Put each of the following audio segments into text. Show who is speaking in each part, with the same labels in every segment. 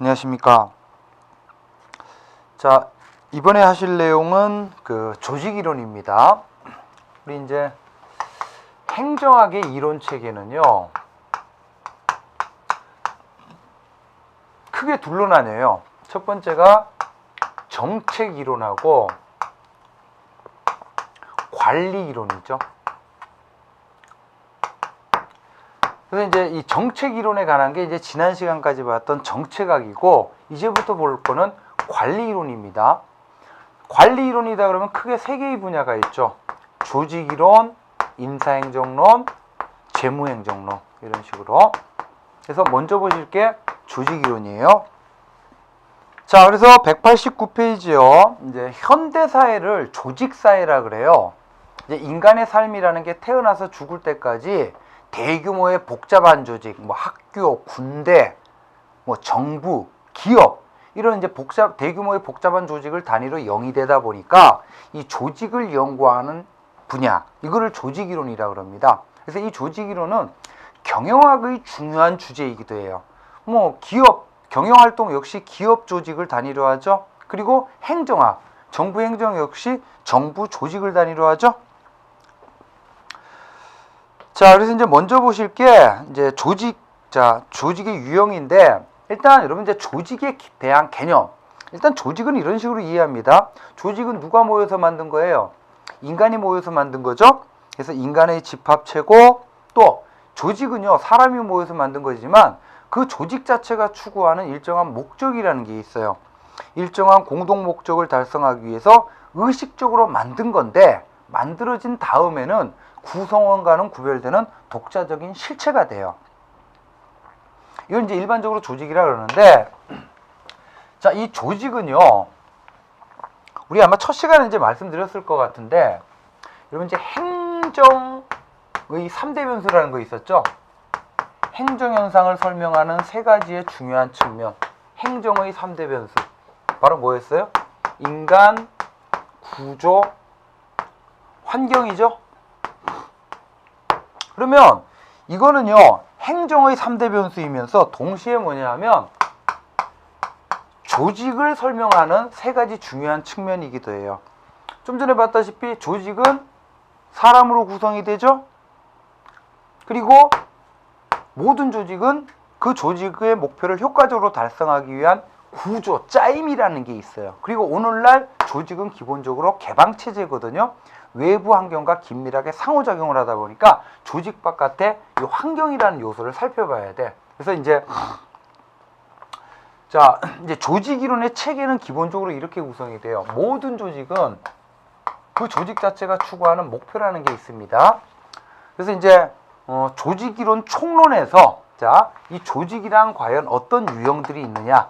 Speaker 1: 안녕하십니까. 자, 이번에 하실 내용은 그 조직 이론입니다. 우리 이제 행정학의 이론 체계는요. 크게 둘로 나뉘어요. 첫 번째가 정책 이론하고 관리 이론이죠. 그래서 이제 이 정책 이론에 관한 게 이제 지난 시간까지 봤던 정책학이고 이제부터 볼 거는 관리 이론입니다. 관리 이론이다 그러면 크게 세 개의 분야가 있죠. 조직 이론, 인사행정론, 재무행정론 이런 식으로. 그래서 먼저 보실 게 조직 이론이에요. 자, 그래서 189페이지요. 이제 현대 사회를 조직 사회라 그래요. 이제 인간의 삶이라는 게 태어나서 죽을 때까지 대규모의 복잡한 조직, 뭐 학교, 군대, 뭐 정부, 기업 이런 이제 복잡 대규모의 복잡한 조직을 단위로 영위되다 보니까 이 조직을 연구하는 분야 이거를 조직 이론이라 그럽니다. 그래서 이 조직 이론은 경영학의 중요한 주제이기도 해요. 뭐 기업 경영 활동 역시 기업 조직을 단위로 하죠. 그리고 행정학 정부 행정 역시 정부 조직을 단위로 하죠. 자, 그래서 이제 먼저 보실 게 이제 조직, 자, 조직의 유형인데 일단 여러분 이제 조직에 기- 대한 개념. 일단 조직은 이런 식으로 이해합니다. 조직은 누가 모여서 만든 거예요? 인간이 모여서 만든 거죠. 그래서 인간의 집합체고 또 조직은요 사람이 모여서 만든 거지만 그 조직 자체가 추구하는 일정한 목적이라는 게 있어요. 일정한 공동 목적을 달성하기 위해서 의식적으로 만든 건데 만들어진 다음에는 구성원과는 구별되는 독자적인 실체가 돼요. 이건 이제 일반적으로 조직이라 그러는데 자, 이 조직은요. 우리 아마 첫 시간에 이제 말씀드렸을 것 같은데 여러분 이제 행정의 3대 변수라는 거 있었죠? 행정 현상을 설명하는 세 가지의 중요한 측면. 행정의 3대 변수. 바로 뭐였어요? 인간, 구조, 환경이죠? 그러면 이거는요. 행정의 3대 변수이면서 동시에 뭐냐 하면 조직을 설명하는 세 가지 중요한 측면이기도 해요. 좀 전에 봤다시피 조직은 사람으로 구성이 되죠? 그리고 모든 조직은 그 조직의 목표를 효과적으로 달성하기 위한 구조, 짜임이라는 게 있어요. 그리고 오늘날 조직은 기본적으로 개방체제거든요. 외부 환경과 긴밀하게 상호작용을 하다 보니까 조직 바깥에 이 환경이라는 요소를 살펴봐야 돼. 그래서 이제 자, 이제 조직 이론의 체계는 기본적으로 이렇게 구성이 돼요. 모든 조직은 그 조직 자체가 추구하는 목표라는 게 있습니다. 그래서 이제 어, 조직 이론 총론에서 자, 이 조직이란 과연 어떤 유형들이 있느냐,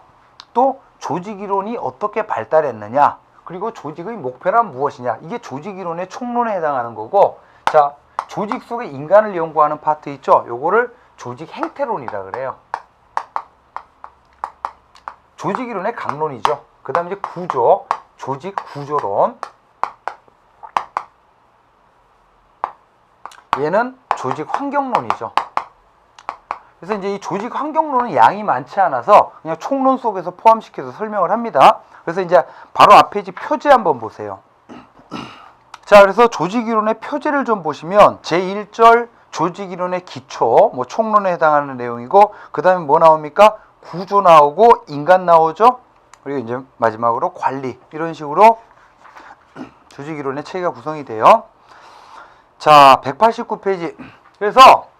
Speaker 1: 또 조직 이론이 어떻게 발달했느냐, 그리고 조직의 목표란 무엇이냐, 이게 조직 이론의 총론에 해당하는 거고, 자, 조직 속의 인간을 연구하는 파트 있죠? 요거를 조직 행태론이라 그래요. 조직 이론의 강론이죠. 그 다음에 이제 구조, 조직 구조론. 얘는 조직 환경론이죠. 그래서 이제 이 조직 환경론은 양이 많지 않아서 그냥 총론 속에서 포함시켜서 설명을 합니다. 그래서 이제 바로 앞에 이제 표제 한번 보세요. 자, 그래서 조직 이론의 표제를 좀 보시면 제1절 조직 이론의 기초, 뭐 총론에 해당하는 내용이고 그다음에 뭐 나옵니까? 구조 나오고 인간 나오죠. 그리고 이제 마지막으로 관리 이런 식으로 조직 이론의 체계가 구성이 돼요. 자, 189페이지. 그래서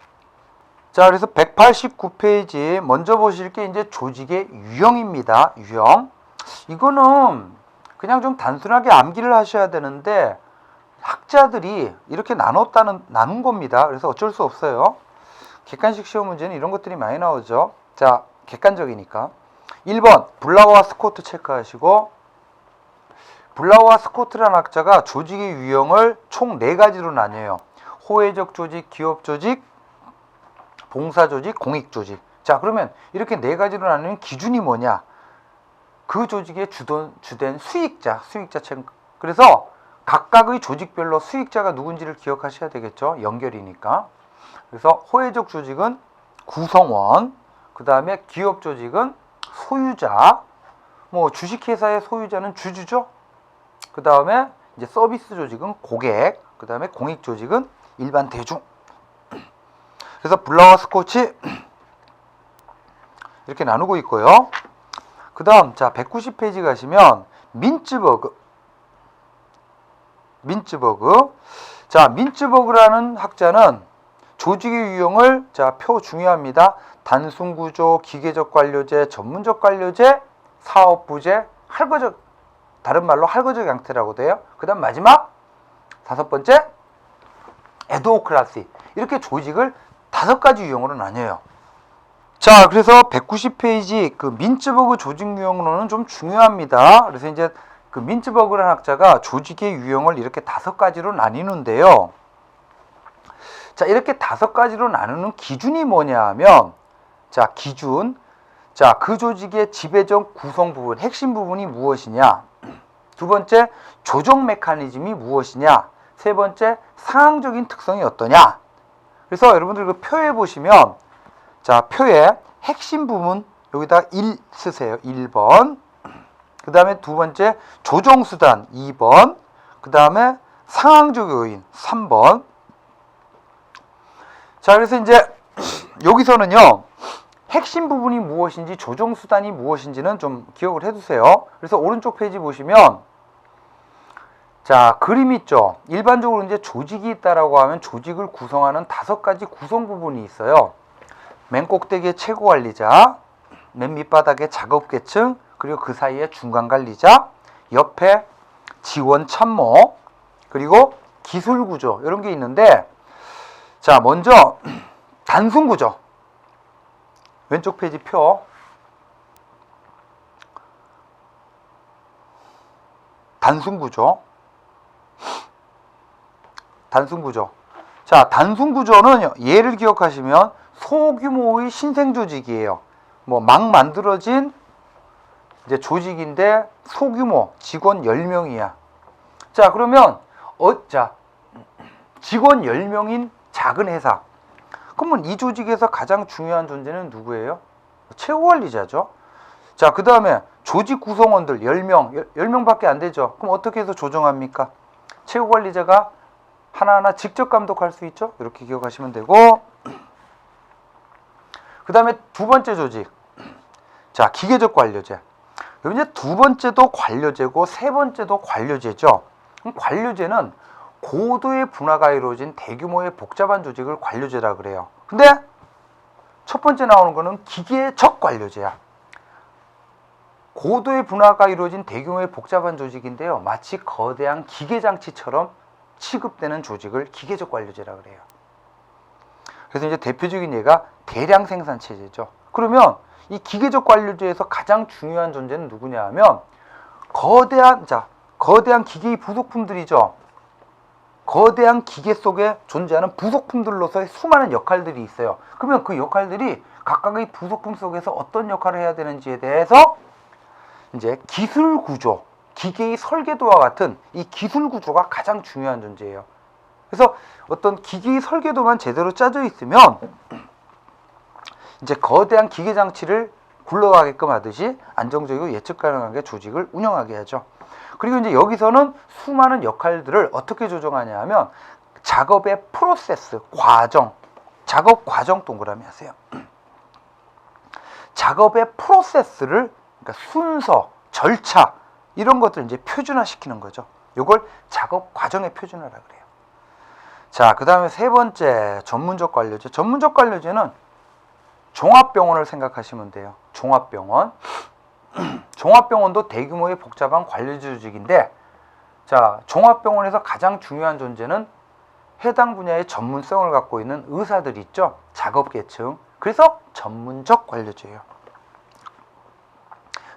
Speaker 1: 자, 그래서 189페이지 먼저 보실 게 이제 조직의 유형입니다. 유형. 이거는 그냥 좀 단순하게 암기를 하셔야 되는데 학자들이 이렇게 나눴다는 나눈 겁니다. 그래서 어쩔 수 없어요. 객관식 시험 문제는 이런 것들이 많이 나오죠. 자, 객관적이니까. 1번 블라우와 스코트 체크하시고 블라우와 스코트라는 학자가 조직의 유형을 총네 가지로 나뉘어요. 호혜적 조직, 기업 조직, 봉사 조직, 공익 조직. 자, 그러면 이렇게 네 가지로 나누는 기준이 뭐냐? 그 조직의 주된, 주된 수익자, 수익자 책. 그래서 각각의 조직별로 수익자가 누군지를 기억하셔야 되겠죠. 연결이니까. 그래서 호혜적 조직은 구성원, 그 다음에 기업 조직은 소유자. 뭐 주식회사의 소유자는 주주죠. 그 다음에 이제 서비스 조직은 고객. 그 다음에 공익 조직은 일반 대중. 그래서 블라워 스코치 이렇게 나누고 있고요. 그 다음 자 190페이지 가시면 민츠버그 민츠버그 자 민츠버그라는 학자는 조직의 유형을 자 표 중요합니다. 단순 구조, 기계적 관료제, 전문적 관료제, 사업부제, 할거적 다른 말로 할거적 양태라고 돼요. 그 다음 마지막 다섯 번째 에도크라시 이렇게 조직을 다섯 가지 유형으로 나뉘어요. 자, 그래서 190페이지 그 민츠버그 조직 유형론은 좀 중요합니다. 그래서 이제 그 민츠버그라는 학자가 조직의 유형을 이렇게 다섯 가지로 나뉘는데요. 자, 이렇게 다섯 가지로 나누는 기준이 뭐냐 하면 자, 기준. 자, 그 조직의 지배적 구성 부분, 핵심 부분이 무엇이냐? 두 번째, 조정 메커니즘이 무엇이냐? 세 번째, 상황적인 특성이 어떠냐? 그래서 여러분들 그 표에 보시면 자, 표에 핵심 부분 여기다 1 쓰세요. 1번. 그 다음에 두 번째 조정수단 2번. 그 다음에 상황적 요인 3번. 자, 그래서 이제 여기서는요. 핵심 부분이 무엇인지 조정수단이 무엇인지는 좀 기억을 해두세요. 그래서 오른쪽 페이지 보시면 자, 그림 있죠. 일반적으로 이제 조직이 있다라고 하면 조직을 구성하는 다섯 가지 구성 부분이 있어요. 맨 꼭대기에 최고 관리자, 맨 밑바닥에 작업 계층, 그리고 그 사이에 중간 관리자, 옆에 지원 참모, 그리고 기술 구조 이런 게 있는데 자, 먼저 단순 구조. 왼쪽 페이지 표. 단순 구조. 단순 구조. 자, 단순 구조는 예를 기억하시면 소규모의 신생 조직이에요. 뭐 막 만들어진 이제 조직인데 소규모 직원 10명이야. 자, 그러면 어, 자, 직원 10명인 작은 회사. 그러면 이 조직에서 가장 중요한 존재는 누구예요? 최고 관리자죠. 자, 그 다음에 조직 구성원들 10명, 10명밖에 안 되죠. 그럼 어떻게 해서 조정합니까? 최고 관리자가 하나하나 직접 감독할 수 있죠. 이렇게 기억하시면 되고 그 다음에 두 번째 조직 자 기계적 관료제 이제 두 번째도 관료제고 세 번째도 관료제죠. 관료제는 고도의 분화가 이루어진 대규모의 복잡한 조직을 관료제라 그래요. 근데 첫 번째 나오는 거는 기계적 관료제야. 고도의 분화가 이루어진 대규모의 복잡한 조직인데요. 마치 거대한 기계 장치처럼 취급되는 조직을 기계적 관료제라 그래요. 그래서 이제 대표적인 예가 대량 생산 체제죠. 그러면 이 기계적 관료제에서 가장 중요한 존재는 누구냐 하면 거대한 자 거대한 기계의 부속품들이죠. 거대한 기계 속에 존재하는 부속품들로서의 수많은 역할들이 있어요. 그러면 그 역할들이 각각의 부속품 속에서 어떤 역할을 해야 되는지에 대해서 이제 기술 구조, 기계의 설계도와 같은 이 기술 구조가 가장 중요한 존재예요. 그래서 어떤 기계의 설계도만 제대로 짜져 있으면 이제 거대한 기계 장치를 굴러가게끔 하듯이 안정적이고 예측 가능하게 조직을 운영하게 하죠. 그리고 이제 여기서는 수많은 역할들을 어떻게 조정하냐 하면 작업의 프로세스, 과정, 작업 과정 동그라미 하세요. 작업의 프로세스를 그러니까 순서, 절차 이런 것들 이제 표준화시키는 거죠. 이걸 작업 과정의 표준화라 그래요. 자, 그 다음에 세 번째 전문적 관료제. 전문적 관료제는 종합병원을 생각하시면 돼요. 종합병원. 종합병원도 대규모의 복잡한 관료 조직인데 자, 종합병원에서 가장 중요한 존재는 해당 분야의 전문성을 갖고 있는 의사들이 있죠. 작업 계층. 그래서 전문적 관료제예요.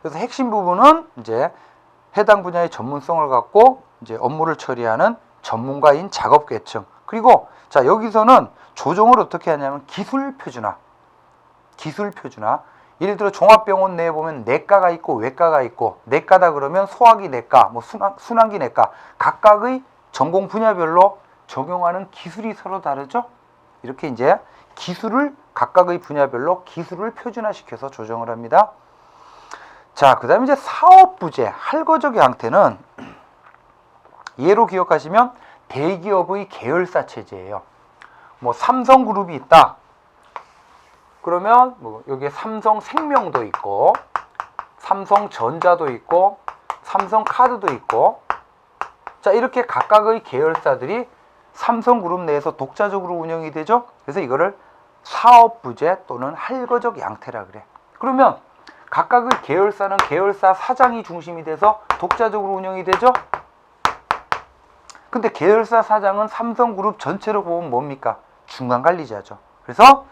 Speaker 1: 그래서 핵심 부분은 이제 해당 분야의 전문성을 갖고 이제 업무를 처리하는 전문가인 작업 계층. 그리고 자, 여기서는 조정을 어떻게 하냐면 기술 표준화. 기술 표준화. 예를 들어 종합병원 내에 보면 내과가 있고 외과가 있고 내과다 그러면 소화기 내과, 뭐 순환, 순환기 내과 각각의 전공 분야별로 적용하는 기술이 서로 다르죠. 이렇게 이제 기술을 각각의 분야별로 기술을 표준화시켜서 조정을 합니다. 자, 그 다음에 이제 사업부재, 할거적 양태는 예로 기억하시면 대기업의 계열사 체제예요. 뭐 삼성그룹이 있다. 그러면 뭐 여기에 삼성생명도 있고 삼성전자도 있고 삼성카드도 있고 자 이렇게 각각의 계열사들이 삼성그룹 내에서 독자적으로 운영이 되죠. 그래서 이거를 사업부재 또는 할거적 양태라 그래. 그러면 각각의 계열사는 계열사 사장이 중심이 돼서 독자적으로 운영이 되죠. 근데 계열사 사장은 삼성그룹 전체로 보면 뭡니까? 중간 관리자죠. 그래서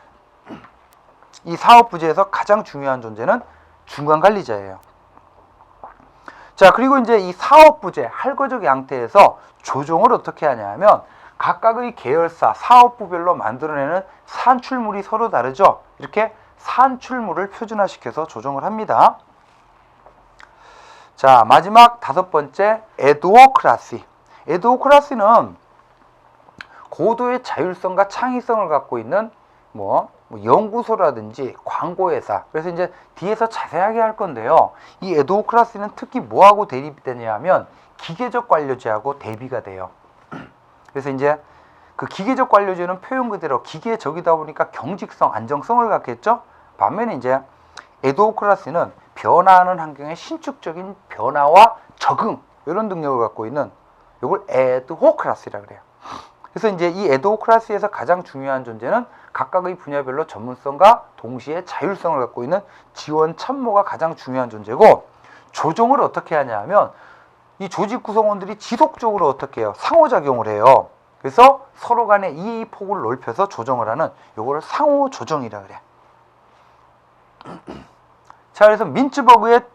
Speaker 1: 이 사업 부재에서 가장 중요한 존재는 중간 관리자예요. 자, 그리고 이제 이 사업 부재, 할거적 양태에서 조정을 어떻게 하냐면 각각의 계열사, 사업부별로 만들어내는 산출물이 서로 다르죠. 이렇게 산출물을 표준화시켜서 조정을 합니다. 자, 마지막 다섯 번째 에드워크라시. 에드워크라시는 고도의 자율성과 창의성을 갖고 있는 뭐, 뭐 연구소라든지 광고회사. 그래서 이제 뒤에서 자세하게 할 건데요. 이 에드워크라시는 특히 뭐하고 대립되냐면 기계적 관료제하고 대비가 돼요. 그래서 이제 그 기계적 관료제는 표현 그대로 기계적이다 보니까 경직성, 안정성을 갖겠죠. 반면에 이제 에드워크라시는 변화하는 환경에 신축적인 변화와 적응 이런 능력을 갖고 있는 이걸 에드호크라시라 그래요. 그래서 이제 이 에드호크라시에서 가장 중요한 존재는 각각의 분야별로 전문성과 동시에 자율성을 갖고 있는 지원 참모가 가장 중요한 존재고 조정을 어떻게 하냐면 이 조직 구성원들이 지속적으로 어떻게 해요? 상호작용을 해요. 그래서 서로 간의 이해 폭을 넓혀서 조정을 하는 요거를 상호 조정이라 그래. 자, 그래서 민츠버그의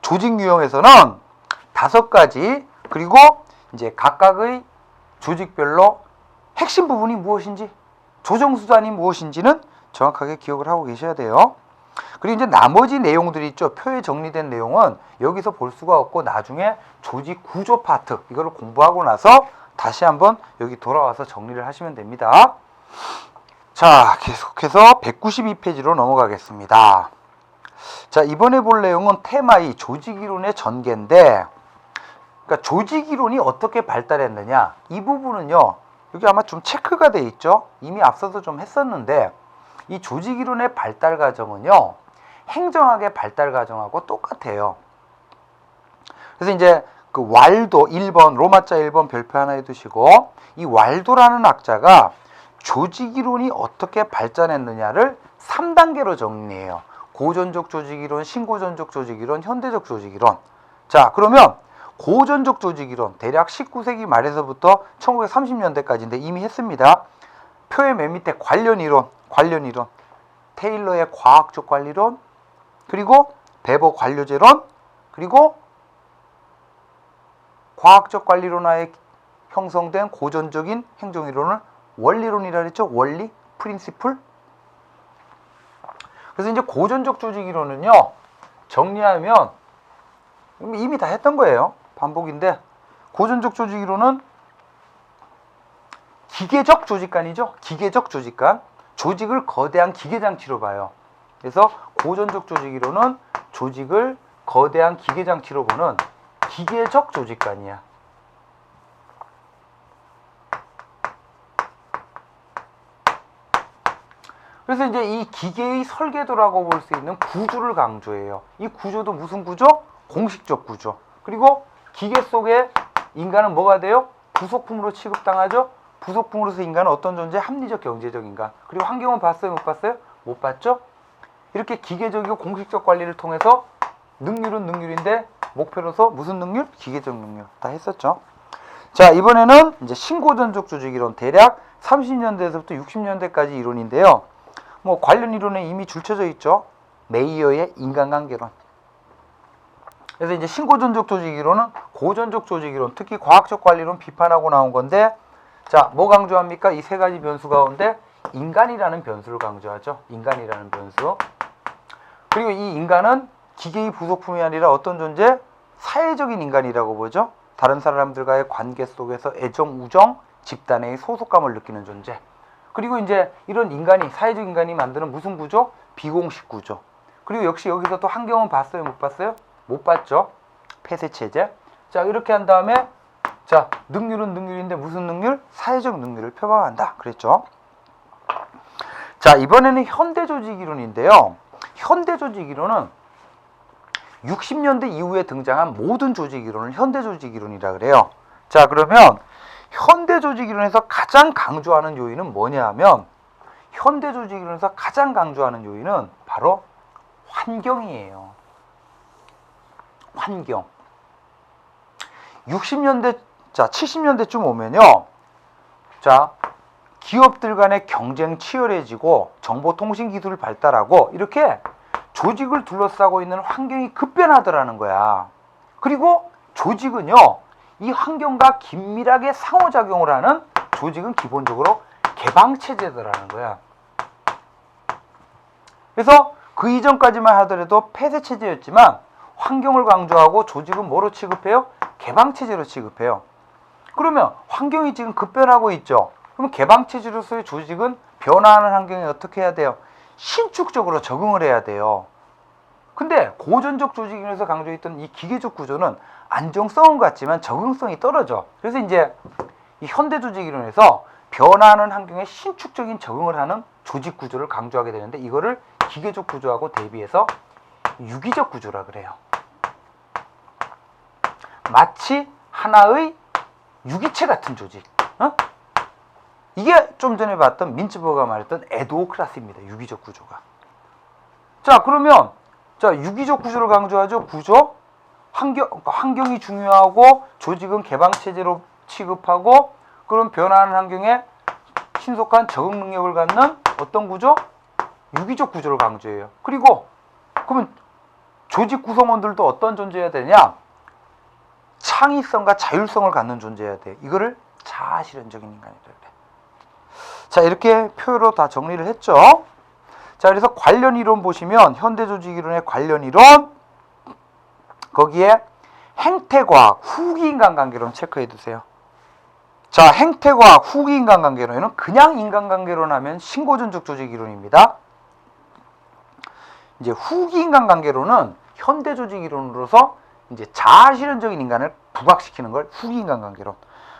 Speaker 1: 조직 유형에서는 다섯 가지 그리고 이제 각각의 조직별로 핵심 부분이 무엇인지 조정 수단이 무엇인지는 정확하게 기억을 하고 계셔야 돼요. 그리고 이제 나머지 내용들이 있죠. 표에 정리된 내용은 여기서 볼 수가 없고 나중에 조직 구조 파트 이거를 공부하고 나서 다시 한번 여기 돌아와서 정리를 하시면 됩니다. 자, 계속해서 192페이지로 넘어가겠습니다. 자, 이번에 볼 내용은 테마 이 조직 이론의 전개인데 그러니까 조직 이론이 어떻게 발달했느냐? 이 부분은요. 여기 아마 좀 체크가 돼 있죠. 이미 앞서서 좀 했었는데 이 조직 이론의 발달 과정은요. 행정학의 발달 과정하고 똑같아요. 그래서 이제 그 왈도 1번 로마자 1번 별표 하나 해 두시고 이 왈도라는 학자가 조직 이론이 어떻게 발전했느냐를 3단계로 정리해요. 고전적 조직 이론, 신고전적 조직 이론, 현대적 조직 이론. 자, 그러면 고전적 조직 이론 대략 19세기 말에서부터 1930년대까지인데 이미 했습니다. 표의 맨 밑에 관련 이론, 관련 이론. 테일러의 과학적 관리론, 그리고 베버 관료제론, 그리고 과학적 관리론하에 형성된 고전적인 행정이론을 원리론이라 그랬죠. 원리, 프린시플. 그래서 이제 고전적 조직 이론은요. 정리하면 이미 다 했던 거예요. 반복인데 고전적 조직 이론은 기계적 조직관이죠. 기계적 조직관. 조직을 거대한 기계 장치로 봐요. 그래서 고전적 조직 이론은 조직을 거대한 기계 장치로 보는 기계적 조직관이야. 그래서 이제 이 기계의 설계도라고 볼 수 있는 구조를 강조해요. 이 구조도 무슨 구조? 공식적 구조. 그리고 기계 속에 인간은 뭐가 돼요? 부속품으로 취급당하죠? 부속품으로서 인간은 어떤 존재? 합리적 경제적 인간. 그리고 환경은 봤어요? 못 봤어요? 못 봤죠? 이렇게 기계적이고 공식적 관리를 통해서 능률은 능률인데 목표로서 무슨 능률? 기계적 능률. 다 했었죠. 자, 이번에는 이제 신고전적 조직 이론 대략 30년대에서부터 60년대까지 이론인데요. 뭐 관련 이론에 이미 줄쳐져 있죠. 메이어의 인간관계론. 그래서 이제 신고전적 조직 이론은 고전적 조직 이론, 특히 과학적 관리론 비판하고 나온 건데 자, 뭐 강조합니까? 이 세 가지 변수 가운데 인간이라는 변수를 강조하죠. 인간이라는 변수. 그리고 이 인간은 기계의 부속품이 아니라 어떤 존재? 사회적인 인간이라고 보죠. 다른 사람들과의 관계 속에서 애정, 우정, 집단의 소속감을 느끼는 존재. 그리고 이제 이런 인간이 사회적 인간이 만드는 무슨 구조? 비공식 구조. 그리고 역시 여기서 또 환경은 봤어요? 못 봤어요? 못 봤죠? 폐쇄 체제. 자, 이렇게 한 다음에 자, 능률은 능률인데 무슨 능률? 사회적 능률을 표방한다. 그랬죠? 자, 이번에는 현대 조직 이론인데요. 현대 조직 이론은 60년대 이후에 등장한 모든 조직 이론을 현대 조직 이론이라 그래요. 자, 그러면 현대 조직 이론에서 가장 강조하는 요인은 뭐냐 하면 현대 조직 이론에서 가장 강조하는 요인은 바로 환경이에요. 환경. 60년대 자, 70년대쯤 오면요. 자, 기업들 간의 경쟁 치열해지고 정보통신 기술을 발달하고 이렇게 조직을 둘러싸고 있는 환경이 급변하더라는 거야. 그리고 조직은요, 이 환경과 긴밀하게 상호작용을 하는 조직은 기본적으로 개방체제더라는 거야. 그래서 그 이전까지만 하더라도 폐쇄체제였지만 환경을 강조하고 조직은 뭐로 취급해요? 개방체제로 취급해요. 그러면 환경이 지금 급변하고 있죠. 그럼 개방체제로서의 조직은 변화하는 환경에 어떻게 해야 돼요? 신축적으로 적응을 해야 돼요. 근데 고전적 조직에서 강조했던 이 기계적 구조는 안정성은 같지만 적응성이 떨어져. 그래서 이제 이 현대 조직 이론에서 변화하는 환경에 신축적인 적응을 하는 조직 구조를 강조하게 되는데 이거를 기계적 구조하고 대비해서 유기적 구조라 그래요. 마치 하나의 유기체 같은 조직. 어? 이게 좀 전에 봤던 민츠버가 말했던 에도크라스입니다. 유기적 구조가. 자, 그러면 자, 유기적 구조를 강조하죠. 구조. 환경 그러니까 환경이 중요하고 조직은 개방 체제로 취급하고 그런 변화하는 환경에 신속한 적응 능력을 갖는 어떤 구조? 유기적 구조를 강조해요. 그리고 그러면 조직 구성원들도 어떤 존재해야 되냐? 창의성과 자율성을 갖는 존재해야 돼. 이거를 자아실현적인 인간이라 그래. 자, 이렇게 표로 다 정리를 했죠. 자, 그래서 관련 이론 보시면 현대 조직 이론의 관련 이론 거기에 행태과학, 후기 인간관계론 체크해 두세요. 자, 행태과학, 후기 인간관계론은 그냥 인간관계론 하면 신고전적 조직 이론입니다. 이제 후기 인간관계론은 현대 조직 이론으로서 이제 자아실현적인 인간을 부각시키는 걸 후기 인간관계론.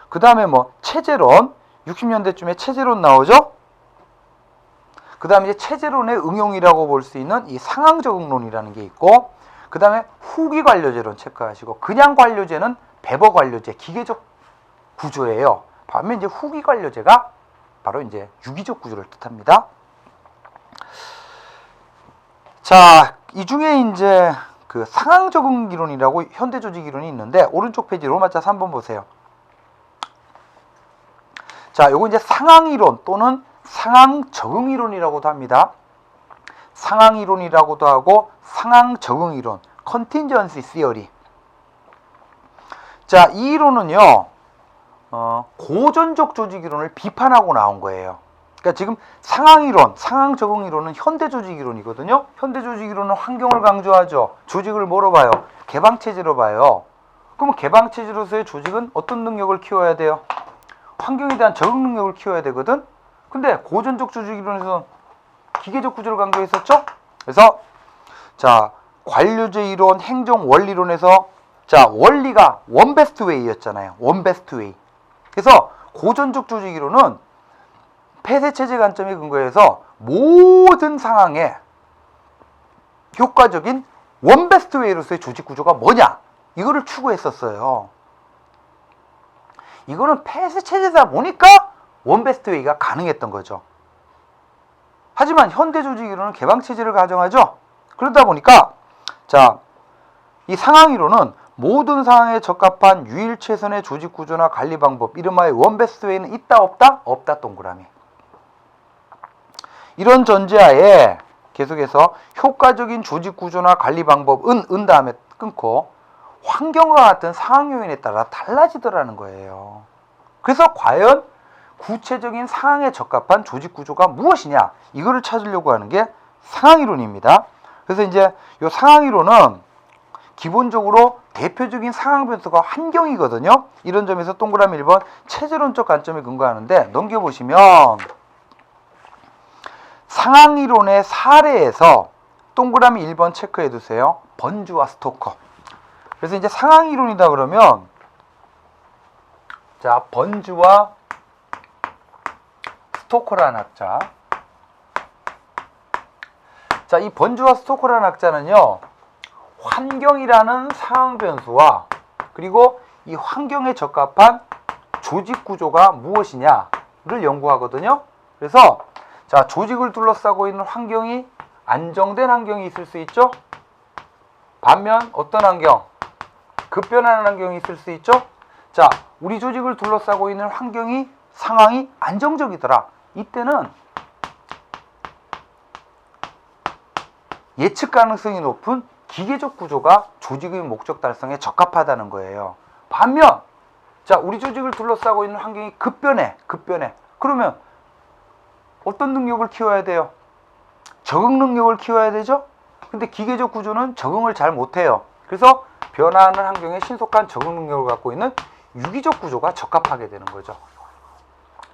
Speaker 1: 그 다음에 뭐 체제론, 60년대쯤에 체제론 나오죠. 그 다음에 이제 체제론의 응용이라고 볼 수 있는 이 상황 적응론이라는 게 있고, 그 다음에 후기 관료제론 체크하시고, 그냥 관료제는 배버 관료제, 기계적 구조예요. 반면 이제 후기 관료제가 바로 이제 유기적 구조를 뜻합니다. 자, 이 중에 이제 그 상황 적응 이론이라고 현대 조직 이론이 있는데 오른쪽 페이지 로마자 3번 보세요. 자, 요거 이제 상황 이론 또는 상황 적응 이론이라고도 합니다. 상황 이론이라고도 하고 상황 적응 이론, 컨틴전시 시어리. 자, 이 이론은요. 어, 고전적 조직 이론을 비판하고 나온 거예요. 그러니까 지금 상황 이론, 상황 적응 이론은 현대 조직 이론이거든요. 현대 조직 이론은 환경을 강조하죠. 조직을 뭐로 봐요? 개방 체제로 봐요. 그러면 개방 체제로서의 조직은 어떤 능력을 키워야 돼요? 환경에 대한 적응 능력을 키워야 되거든. 근데 고전적 조직 이론에서는 기계적 구조를 강조했었죠. 그래서 자 관료제 이론, 행정 원리론에서 자 원리가 원 베스트 웨이였잖아요. 원 베스트 웨이. 그래서 고전적 조직 이론은 폐쇄 체제 관점에 근거해서 모든 상황에 효과적인 원베스트 웨이로서의 조직 구조가 뭐냐 이거를 추구했었어요. 이거는 폐쇄 체제다 보니까 원베스트 웨이가 가능했던 거죠. 하지만 현대 조직 이론은 개방 체제를 가정하죠. 그러다 보니까 자, 이 상황 이론은 모든 상황에 적합한 유일 최선의 조직 구조나 관리 방법, 이름하여 원베스트 웨이는 있다 없다? 없다 동그라미. 이런 전제하에 계속해서 효과적인 조직 구조나 관리 방법은 은 다음에 끊고 환경과 같은 상황 요인에 따라 달라지더라는 거예요. 그래서 과연 구체적인 상황에 적합한 조직 구조가 무엇이냐 이거를 찾으려고 하는 게 상황 이론입니다. 그래서 이제 이 상황 이론은 기본적으로 대표적인 상황 변수가 환경이거든요. 이런 점에서 동그라미 1번 체제론적 관점에 근거하는데 넘겨보시면 상황 이론의 사례에서 동그라미 1번 체크해 두세요. 번주와 스토커. 그래서 이제 상황 이론이다 그러면 자, 번주와 스토커라는 학자. 자, 이 번주와 스토커라는 학자는요. 환경이라는 상황 변수와 그리고 이 환경에 적합한 조직 구조가 무엇이냐를 연구하거든요. 그래서 자, 조직을 둘러싸고 있는 환경이 안정된 환경이 있을 수 있죠. 반면 어떤 환경? 급변하는 환경이 있을 수 있죠. 자, 우리 조직을 둘러싸고 있는 환경이 상황이 안정적이더라. 이때는 예측 가능성이 높은 기계적 구조가 조직의 목적 달성에 적합하다는 거예요. 반면 자, 우리 조직을 둘러싸고 있는 환경이 급변해. 급변해. 그러면 어떤 능력을 키워야 돼요? 적응 능력을 키워야 되죠? 근데 기계적 구조는 적응을 잘 못해요. 그래서 변화하는 환경에 신속한 적응 능력을 갖고 있는 유기적 구조가 적합하게 되는 거죠.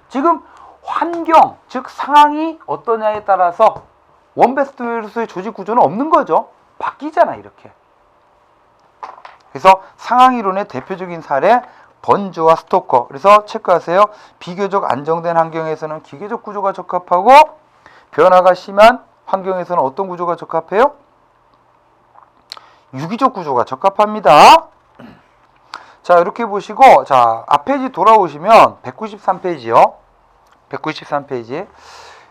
Speaker 1: 지금 환경, 즉 상황이 어떠냐에 따라서 원베스트 웨이로서의 조직 구조는 없는 거죠. 바뀌잖아, 이렇게. 그래서 상황 이론의 대표적인 사례 번주와 스토커. 그래서 체크하세요. 비교적 안정된 환경에서는 기계적 구조가 적합하고 변화가 심한 환경에서는 어떤 구조가 적합해요? 유기적 구조가 적합합니다. 자, 이렇게 보시고 자, 앞페이지 돌아오시면 193페이지요. 193페이지.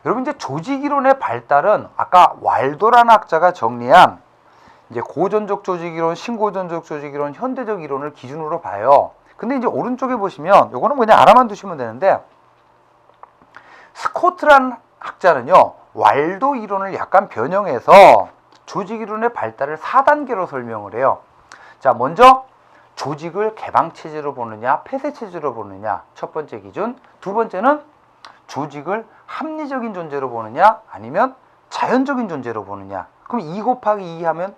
Speaker 1: 여러분 이제 조직 이론의 발달은 아까 왈도라는 학자가 정리한 이제 고전적 조직 이론, 신고전적 조직 이론, 현대적 이론을 기준으로 봐요. 근데 이제 오른쪽에 보시면 요거는 그냥 알아만 두시면 되는데 스코트라는 학자는요. 왈도 이론을 약간 변형해서 조직 이론의 발달을 4단계로 설명을 해요. 자, 먼저 조직을 개방 체제로 보느냐, 폐쇄 체제로 보느냐. 첫 번째 기준. 두 번째는 조직을 합리적인 존재로 보느냐, 아니면 자연적인 존재로 보느냐. 그럼 2 곱하기 2 하면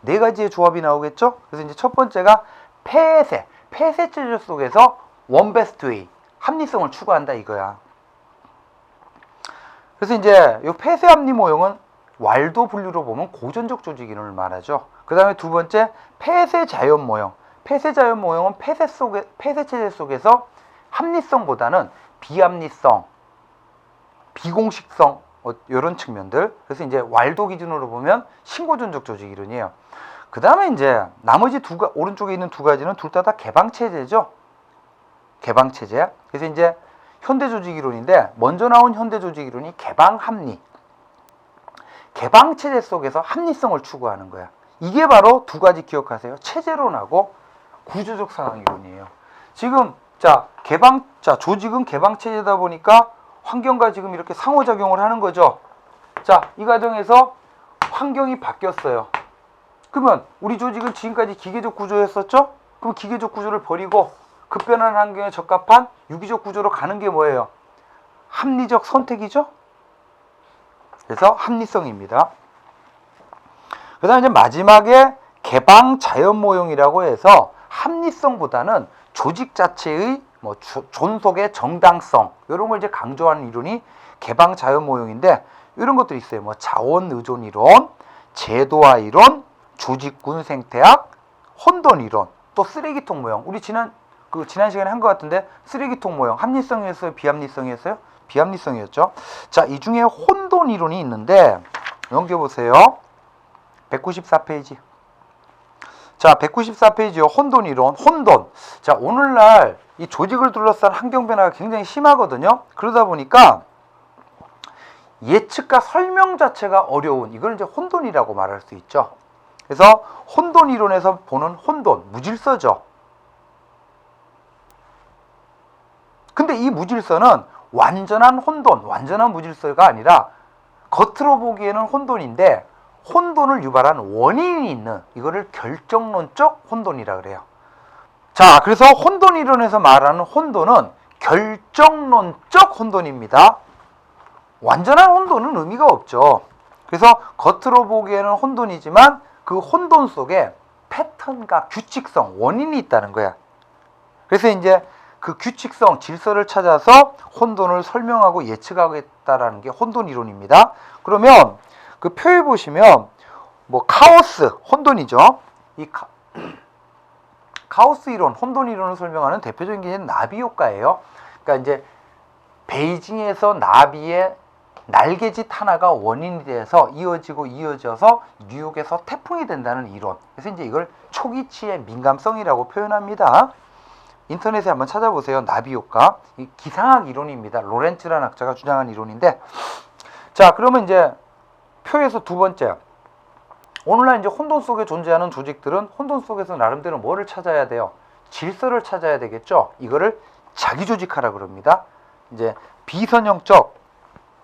Speaker 1: 네 가지의 조합이 나오겠죠? 그래서 이제 첫 번째가 폐쇄, 폐쇄 체제 속에서 원베스트 웨이, 합리성을 추구한다 이거야. 그래서 이제 이 폐쇄 합리 모형은 왈도 분류로 보면 고전적 조직 이론을 말하죠. 그 다음에 두 번째 폐쇄 자연 모형. 폐쇄 자연 모형은 폐쇄 속에 폐쇄 체제 속에서 합리성보다는 비합리성, 비공식성 이런 측면들. 그래서 이제 왈도 기준으로 보면 신고전적 조직 이론이에요. 그 다음에 이제 나머지 두 가, 오른쪽에 있는 두 가지는 둘 다 다 개방 체제죠. 개방 체제. 그래서 이제 현대 조직 이론인데 먼저 나온 현대 조직 이론이 개방 합리. 개방 체제 속에서 합리성을 추구하는 거야. 이게 바로 두 가지 기억하세요. 체제론하고 구조적 상황 이론이에요. 지금 자 개방 자 조직은 개방 체제다 보니까 환경과 지금 이렇게 상호작용을 하는 거죠. 자 이 과정에서 환경이 바뀌었어요. 그러면 우리 조직은 지금까지 기계적 구조였었죠? 그럼 기계적 구조를 버리고 급변하는 환경에 적합한 유기적 구조로 가는 게 뭐예요? 합리적 선택이죠? 그래서 합리성입니다. 그 다음에 이제 마지막에 개방 자연 모형이라고 해서 합리성보다는 조직 자체의 뭐 조- 존속의 정당성 이런 걸 이제 강조하는 이론이 개방 자연 모형인데 이런 것들이 있어요. 뭐 자원 의존 이론, 제도화 이론, 조직군 생태학, 혼돈 이론, 또 쓰레기통 모형. 우리 지난 그 지난 시간에 한 것 같은데 쓰레기통 모형 합리성이었어요, 비합리성이었어요? 비합리성이었죠. 자, 이 중에 혼돈 이론이 있는데 넘겨 보세요. 194페이지. 자, 194페이지요. 혼돈 이론. 혼돈. 자, 오늘날 이 조직을 둘러싼 환경 변화가 굉장히 심하거든요. 그러다 보니까 예측과 설명 자체가 어려운 이걸 이제 혼돈이라고 말할 수 있죠. 그래서 혼돈 이론에서 보는 혼돈, 무질서죠. 근데 이 무질서는 완전한 혼돈, 완전한 무질서가 아니라 겉으로 보기에는 혼돈인데 혼돈을 유발한 원인이 있는 이거를 결정론적 혼돈이라 그래요. 자, 그래서 혼돈 이론에서 말하는 혼돈은 결정론적 혼돈입니다. 완전한 혼돈은 의미가 없죠. 그래서 겉으로 보기에는 혼돈이지만 그 혼돈 속에 패턴과 규칙성, 원인이 있다는 거야. 그래서 이제 그 규칙성, 질서를 찾아서 혼돈을 설명하고 예측하겠다라는 게 혼돈 이론입니다. 그러면 그 표에 보시면 뭐 카오스 혼돈이죠. 이 카, 카오스 이론, 혼돈 이론을 설명하는 대표적인 게 나비 효과예요. 그러니까 이제 베이징에서 나비의 날개짓 하나가 원인이 돼서 이어지고 이어져서 뉴욕에서 태풍이 된다는 이론. 그래서 이제 이걸 초기치의 민감성이라고 표현합니다. 인터넷에 한번 찾아보세요. 나비 효과. 이 기상학 이론입니다. 로렌츠라는 학자가 주장한 이론인데 자, 그러면 이제 표에서 두 번째. 오늘날 이제 혼돈 속에 존재하는 조직들은 혼돈 속에서 나름대로 뭐를 찾아야 돼요? 질서를 찾아야 되겠죠. 이거를 자기 조직하라 그럽니다. 이제 비선형적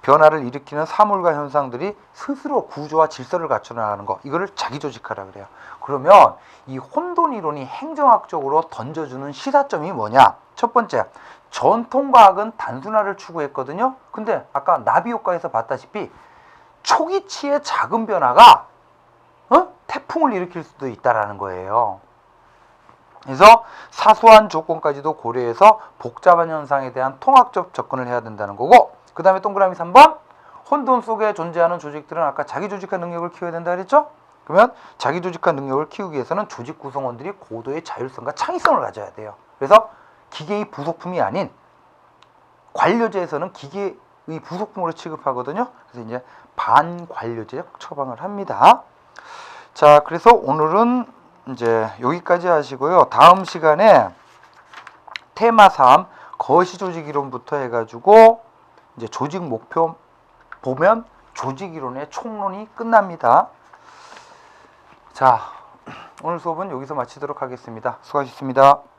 Speaker 1: 변화를 일으키는 사물과 현상들이 스스로 구조와 질서를 갖춰 나가는 거 이거를 자기 조직하라 그래요. 그러면 이 혼돈 이론이 행정학적으로 던져주는 시사점이 뭐냐? 첫 번째, 전통 과학은 단순화를 추구했거든요. 근데 아까 나비 효과에서 봤다시피 초기치의 작은 변화가 어? 태풍을 일으킬 수도 있다라는 거예요. 그래서 사소한 조건까지도 고려해서 복잡한 현상에 대한 통합적 접근을 해야 된다는 거고 그 다음에 동그라미 3번 혼돈 속에 존재하는 조직들은 아까 자기 조직화 능력을 키워야 된다 그랬죠? 그러면 자기 조직화 능력을 키우기 위해서는 조직 구성원들이 고도의 자율성과 창의성을 가져야 돼요. 그래서 기계의 부속품이 아닌 관료제에서는 기계의 부속품으로 취급하거든요. 그래서 이제 반관료제적 처방을 합니다. 자, 그래서 오늘은 이제 여기까지 하시고요. 다음 시간에 테마 3 거시 조직 이론부터 해가지고 이제 조직 목표 보면 조직 이론의 총론이 끝납니다. 자, 오늘 수업은 여기서 마치도록 하겠습니다. 수고하셨습니다.